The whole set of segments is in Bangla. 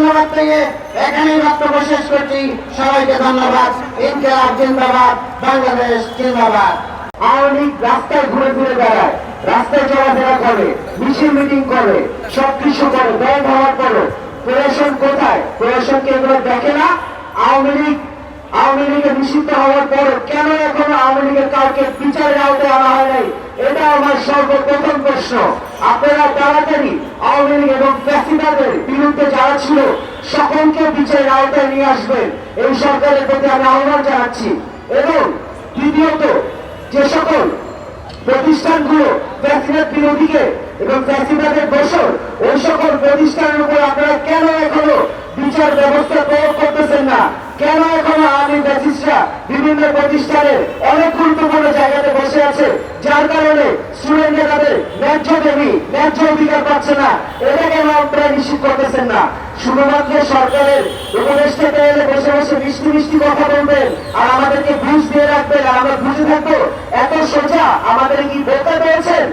ধন্যবাদ থেকে এখানেই বক্তব্য শেষ করছি। সবাইকে ধন্যবাদ। ইনকেলাব জিন্দাবাদ, বাংলাদেশ জিন্দাবাদ। আওয়ামী লীগ রাস্তায় ঘুরে ঘুরে বেড়ায়, রাস্তায় চলাফেরা করে, মিছিল মিটিং করে, সব কিছু করে ব্যাংক হওয়ার পরও। প্রশাসন কোথায়? প্রশাসনকে এগুলো দেখে না? আওয়ামী লীগ, আওয়ামী লীগে নিষিদ্ধ হওয়ার পর কেন এখনও আওয়ামী লীগের কাউকে বিচারের আওতায় আনা হয় নাই? এটা আমার সর্বপ্রথম প্রশ্ন। আপনারা তাড়াতাড়ি আওয়ামী লীগ এবং ফ্যাসিবাদের বিরুদ্ধে যারা ছিল, সকলকে বিচারের আওতায় নিয়ে আসবেন। এই সরকারের প্রতি আমি আহ্বান জানাচ্ছি। এবং দ্বিতীয়ত, যে সকল প্রতিষ্ঠানগুলো ফ্যাসিবাদ বিরোধীকে এবং ফ্যাসিবাদের দোষর, ওই সকল প্রতিষ্ঠানের উপর আপনারা কেন এখনও বিচার ব্যবস্থা প্রয়োগ করতেছেন না? কেন এখনও আমি ব্যাসিসরা বিভিন্ন প্রতিষ্ঠানে অনেক গুরুত্বপূর্ণ জায়গাতে বসে আছে? যার কারণে স্টুডেন্টরা তাদের ন্যায্য দেবী, ন্যায্য অধিকার পাচ্ছে না। এটা কেন আপনারা নিশ্চিত করতেছেন না? শুধুমাত্র সরকারের উপদেষ্টাতে এলে বসে বসে মিষ্টি মিষ্টি কথা বলবেন আর আমাদেরকে ঘুষ দিয়ে রাখবেন আর আমরা বুঝে থাকব? এত সোজা আমাদের কি বোকা পেয়েছেন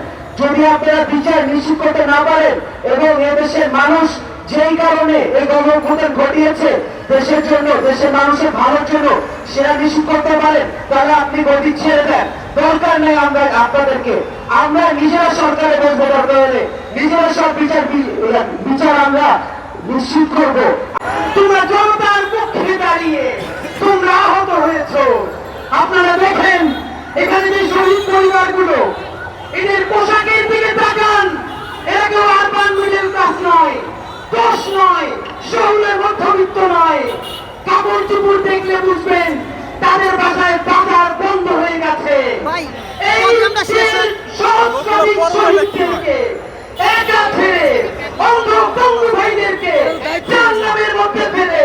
যদি আপনারা বিচার নিশ্চিত করতে না পারেন এবং এদেশের মানুষ যেই কারণে এই গণঅভ্যুত্থান ঘটিয়েছে, দেশের জন্য, দেশের মানুষের ভালোর জন্য সেটা নিশ্চিত করতে পারেন, তাহলে আপনি গতি ছেড়ে দেন। দরকার নেই আমরা আপনাদেরকে। আমরা নিজেরা সরকারে বসবো, দরকার হলে নিজেরা সব বিচার বিচার আমরা নিশ্চিত করব। তোমরা জনতার পক্ষে দাঁড়িয়ে তোমরা আহত হয়েছ চুপড় দেখলে বুঝবেন তাদের বাসায় বাজার বন্ধ হয়ে গেছে। এই ভাইদেরকে জাহান্নামের মধ্যে ফেলে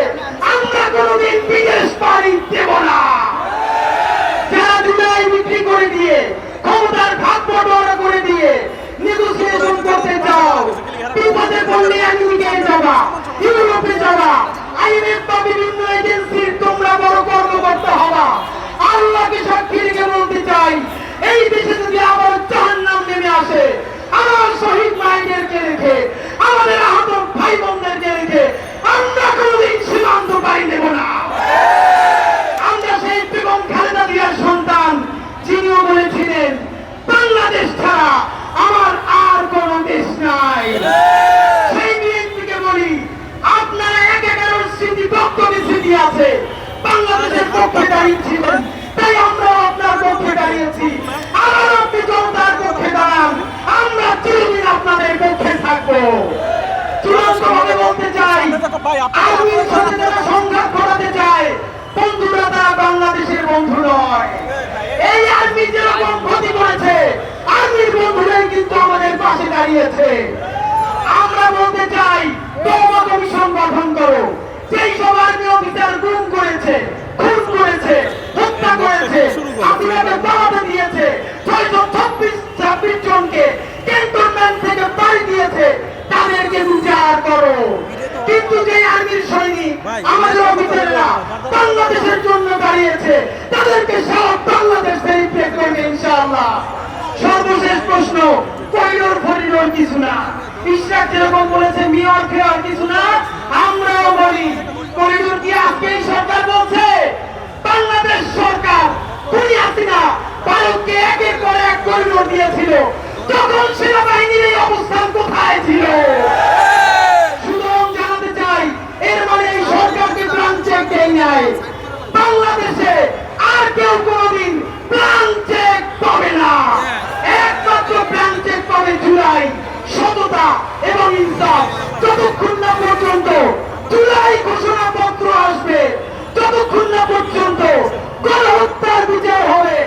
আমরা কোনোদিন বিদেশ পাড়ি দেব না যারা জুলাই বিক্রি করে দিয়ে ক্ষমতার ভাগ বটোয়ারা করে দিয়ে নেগোসিয়েশন করতে চাও বিপদে পড়লে আমেরিকায় যাবা ইউরোপে যাবা আইএমএফ বা বিভিন্ন এজেন্সির তোমরা বড় কর্মকর্তা হবা আল্লাহকে সাক্ষী রেখে বলতে চাই এই দেশে যদি আবার জাহান্নাম নেমে আসে আমার শহীদ মায়েদেরকে রেখে আমাদের আহত ভাই বোনদেরকে রেখে আমরা কোনোদিন সীমান্ত পাই নেব না আমরা সেই বেগম খালেদা জিয়ার সন্তান যিনিও বলেছিলেন বাংলাদেশ ছাড়া আমার আর কোন দেশ নাই সেই বিএনপিকে বলি আপনারা এক এগারোর স্মৃতি স্মৃতি আছে। বাংলাদেশের পক্ষে দাঁড়িয়েছিলেন তাই আমরা আপনার পক্ষে দাঁড়িয়েছি। আবার আপনি জনতার পক্ষে দাঁড়ান। আমরা চিরদিন আপনাদের পক্ষে থাকব। চূড়ান্ত বলতে চাই আর্মির সাথে সংঘাত ঘটাতে চায়, বন্ধুরা তারা বাংলাদেশের বন্ধু নয়। এই আর্মি যেরকম ক্ষতি করেছে, আর্মির বন্ধুরাই কিন্তু আমাদের পাশে দাঁড়িয়েছে আমরা বলতে চাই তৌবা কমিশন গঠন করো যেই সব আর্মি অফিসার গুম করেছে খুন করেছে হত্যা করেছে আপনাদের দাওয়াতে দিয়েছে। ছয়শো ছাব্বিশ ছাব্বিশ জনকে ক্যান্টনমেন্ট থেকে বাড়ি দিয়েছে। তাদেরকে বিচার করো। কিন্তু যে আর্মির সৈনিক আমাদের অফিসাররা বাংলাদেশের জন্য দাঁড়িয়েছে। তাদেরকে সব বাংলাদেশ ভেরিফাই ইনশাআল্লাহ। সর্বশেষ প্রশ্ন করিডোর ফরিডোর কিছু না। ইশরাক যেরকম বলেছে মিয়র ফেয়ার কিছু না, আমরাও বলি। করিডোর কি সরকার বলছে? বাংলাদেশ সরকার ভারতকে এক করিডোর দিয়েছিল। তখন সেনাবাহিনীর এই অবস্থান কোথায় ছিল? সমতা এবং ইনসাফ যতক্ষণ না পর্যন্ত জুলাই ঘোষণাপত্র আসবে, ততক্ষণ না পর্যন্ত গণহত্যার বিজয় হবে।